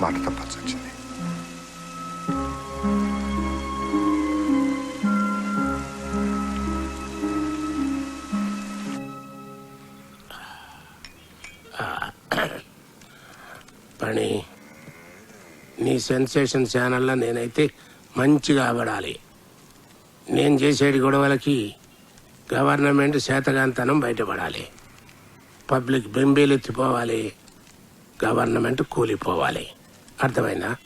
మాట తప్పాల్సి వచ్చింది పని నీ సెన్సేషన్ ఛానల్లో నేనైతే మంచిగా ఆబడాలి నేను చేసేటి గొడవలకి గవర్నమెంట్ శాతగాంతనం బయటపడాలి. పబ్లిక్ బెంబేలెత్తిపోవాలి. గవర్నమెంట్ కూలిపోవాలి. అర్థమైందా?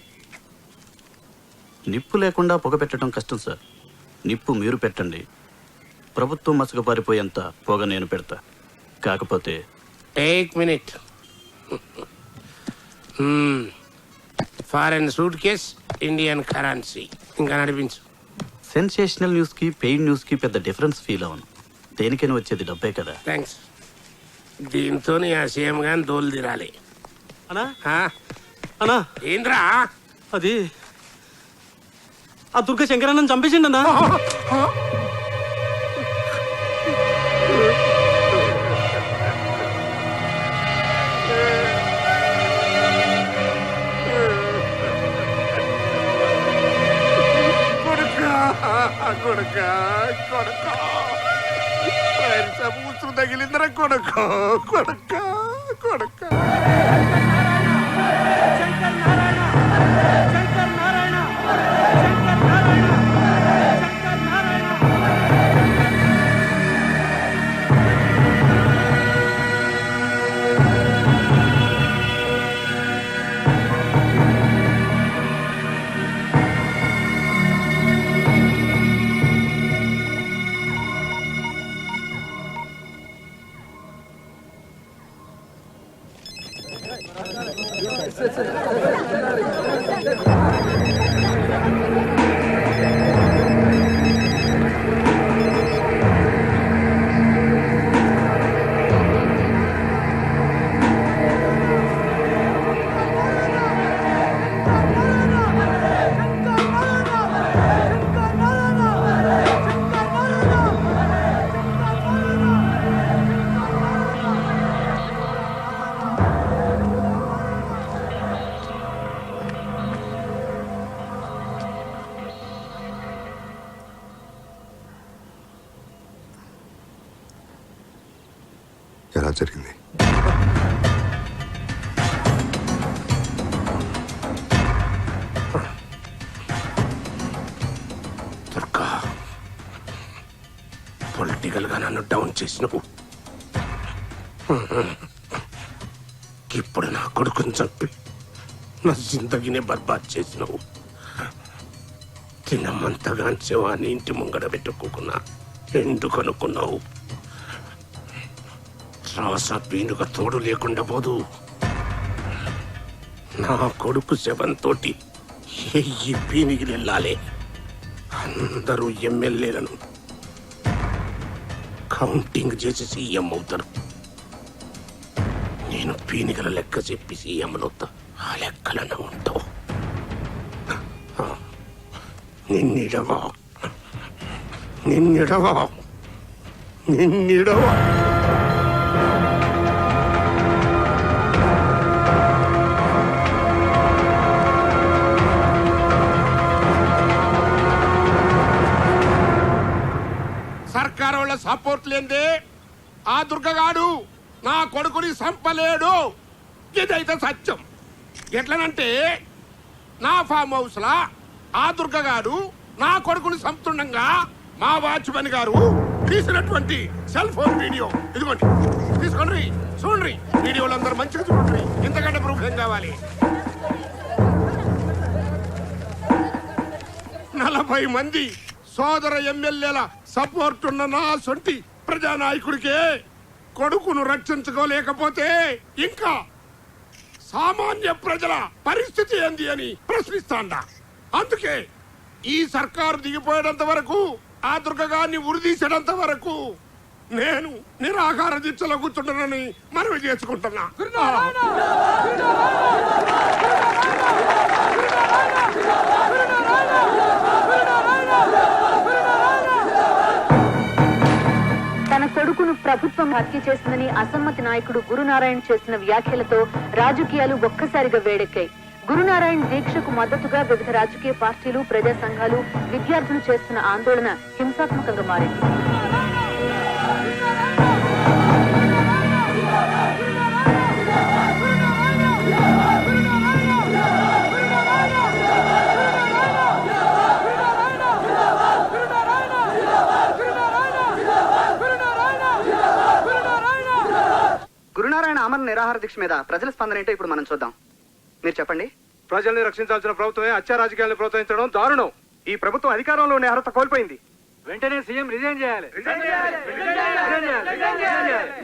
నిప్పు లేకుండా పొగ పెట్టడం కష్టం సార్. నిప్పు మీరు పెట్టండి. ప్రభుత్వం మసకపారిపోయేంత పొగ నేను పెడతా. కాకపోతే eight minute foreign suitcase Indian currency ఇంకా నడిపించు. సెన్సేషనల్ న్యూస్కి పెయిడ్ న్యూస్కి పెద్ద డిఫరెన్స్ ఫీల్ అవను. దేనికైనా వచ్చేది డబ్బే కదా. థ్యాంక్స్ దీంతో ఆ సీఎం గాని దోలు తీరాలి. అన్నా? ఆ? అన్నా. ఏంద్రా? అది ఆ దుర్గ శంకరన్నని చంపేసిండన్నా కొడుక కొడుక కొడుక. మూసు తగిలిందిరా కొడుక కొడుక కొడుక. 来来来来来来来来 ఎలా జరిగింది? దుర్గా పొలిటికల్గా నన్ను డౌన్ చేసినవు. ఇప్పుడు నా కొడుకుని చంపి నా జిందగీనే బర్బాద్ చేసినవు. తినమంతగా శవాన్ని ఇంటి ముంగడ పెట్టుకోకున్నా ఎండు కనుక్కున్నావు వీణుక తోడు లేకుండా పోదు. నా కొడుకు శవంతోటి ఎయ్యి పీనికి వెళ్ళాలి. అందరూ ఎమ్మెల్యేలను కౌంటింగ్ చేసి సీఎం అవుతారు. నేను పీనికల లెక్క చెప్పి సీఎం ఆ లెక్కలను ఉంటావు. నిన్నిడవా. నిన్నిడవా. నిన్నిడవా. వాళ్ళ సపోర్ట్ లేదే ఆ దుర్గగాడు నా కొడుకుని సంపలేడు. ఇదైతే సత్యం. ఎట్లనంటే నా ఫామ్ హౌస్లా ఆ దుర్గగాడు నా కొడుకుని సంపుతుండగా మా వాచ్మెన్ గారు తీసినటువంటి సెల్ ఫోన్ వీడియో ఇదిగోండి. తీసుకోండి. చూడండి. వీడియోలు అందరూ మంచిగా చూడండి. ఇంతకంటే ప్రూఫ్ ఏం కావాలి? నలభై మంది సోదర ఎమ్మెల్యేల సపోర్ట్ ఉన్న నా సొంటి ప్రజానాయకుడికే కొడుకును రక్షించుకోలేకపోతే ఇంకా సామాన్య ప్రజల పరిస్థితి ఏంది అని ప్రశ్నిస్తాండా అందుకే ఈ సర్కారు దిగిపోయేంత వరకు ఆ దుర్గగాన్ని ఉరిదీసేటంత వరకు నేను నిరాహార దీక్షలో కూర్చుంటానని మనవి చేసుకుంటున్నా ప్రభుత్వం హత్య చేసిందని అసమ్మతి నాయకుడు గురునారాయణ చేసిన వ్యాఖ్యలతో రాజకీయాలు ఒక్కసారిగా వేడెక్కాయి. గురునారాయణ దీక్షకు మద్దతుగా వివిధ రాజకీయ పార్టీలు ప్రజా సంఘాలు విద్యార్థులు చేస్తున్న ఆందోళన హింసాత్మకంగా మారింది. నిరాహార దీక్ష మీద ప్రజల స్పందన ఏంటో ఇప్పుడు మనం చూద్దాం. మీరు చెప్పండి. ప్రజల్ని రక్షించాల్సిన ప్రభుత్వమే హత్య రాజకీయాలను ప్రోత్సహించడం దారుణం. ఈ ప్రభుత్వం అధికారంలో ఉండే అర్హత కోల్పోయింది. వెంటనే సీఎం రిజైన్ చేయాలి.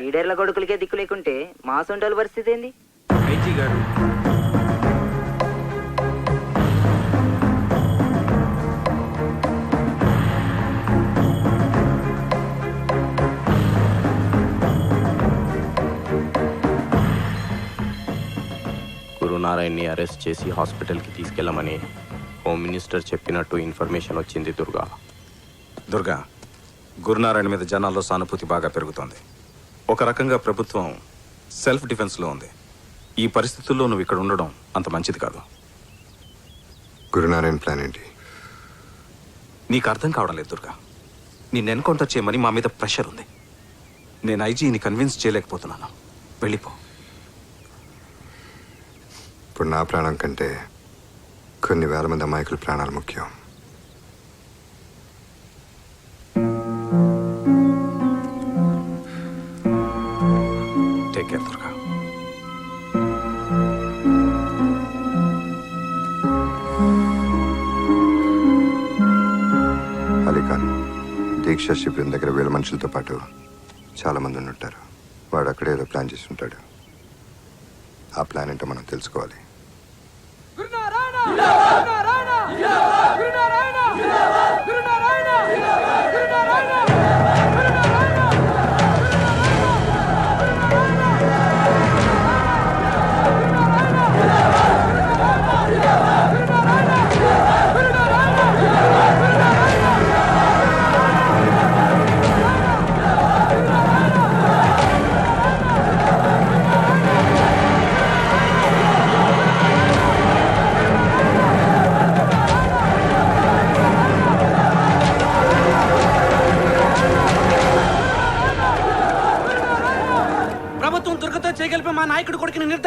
లీడర్ల కొడుకులకే దిక్కు లేకుంటే మా పరిస్థితి ఏంది? గారు గురునారాయణని అరెస్ట్ చేసి హాస్పిటల్కి తీసుకెళ్ళమని హోమ్ మినిస్టర్ చెప్పినట్టు ఇన్ఫర్మేషన్ వచ్చింది దుర్గా. దుర్గా గురునారాయణ మీద జనాల్లో సానుభూతి బాగా పెరుగుతోంది. ఒక రకంగా ప్రభుత్వం సెల్ఫ్ డిఫెన్స్లో ఉంది. ఈ పరిస్థితుల్లో నువ్వు ఇక్కడ ఉండడం అంత మంచిది కాదు. గురునారాయణ ప్లాన్ ఏంటి? నీకు అర్థం కావడం లేదు దుర్గా. నేను ఎన్కౌంటర్ చేయమని మా మీద ప్రెషర్ ఉంది. నేను ఐజీని కన్విన్స్ చేయలేకపోతున్నాను. వెళ్ళిపో. ఇప్పుడు నా ప్రాణం కంటే కొన్ని వేల మంది అమాయకుల ప్రాణాలు ముఖ్యం. Take care Durga. అలీఖాన్ దీక్ష శిబిరం దగ్గర వేల మనుషులతో పాటు చాలా మంది ఉంటారు వాడు అక్కడే ఏదో ప్లాన్ చేసి ఉంటాడు. ఆ ప్లాన్ ఏంటో మనం తెలుసుకోవాలి. ప్రభుత్వం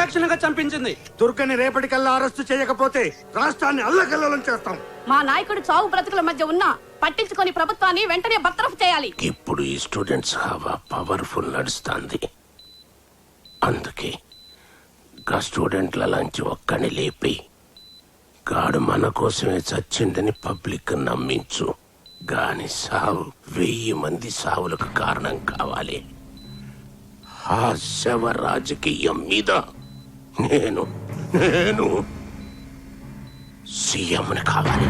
నిర్దాక్షిణ్యంగా చంపించింది. దుర్గని రేపటికల్లా అరెస్టు చేయకపోతే రాష్ట్రాన్ని అల్లకల్లోలం చేస్తాం. మా నాయకుడు చావు బ్రతుకుల మధ్య ఉన్న పట్టించుకొని ప్రభుత్వాన్ని వెంటనే బర్తరఫ్ చేయాలి. ఇప్పుడు ఈ స్టూడెంట్స్ హవా పవర్ఫుల్ నడుస్తుంది. అందుకే గా స్టూడెంట్ల లాంటి ఒక్కని లేపి గాడు మన కోసమే చచ్చిందని పబ్లిక్ నమ్మించు. గాని సావు వెయ్యి మంది సావులకు కారణం కావాలి. ఆ శవ రాజకీయం మీద. నేను నేను సీఎంని కావాలి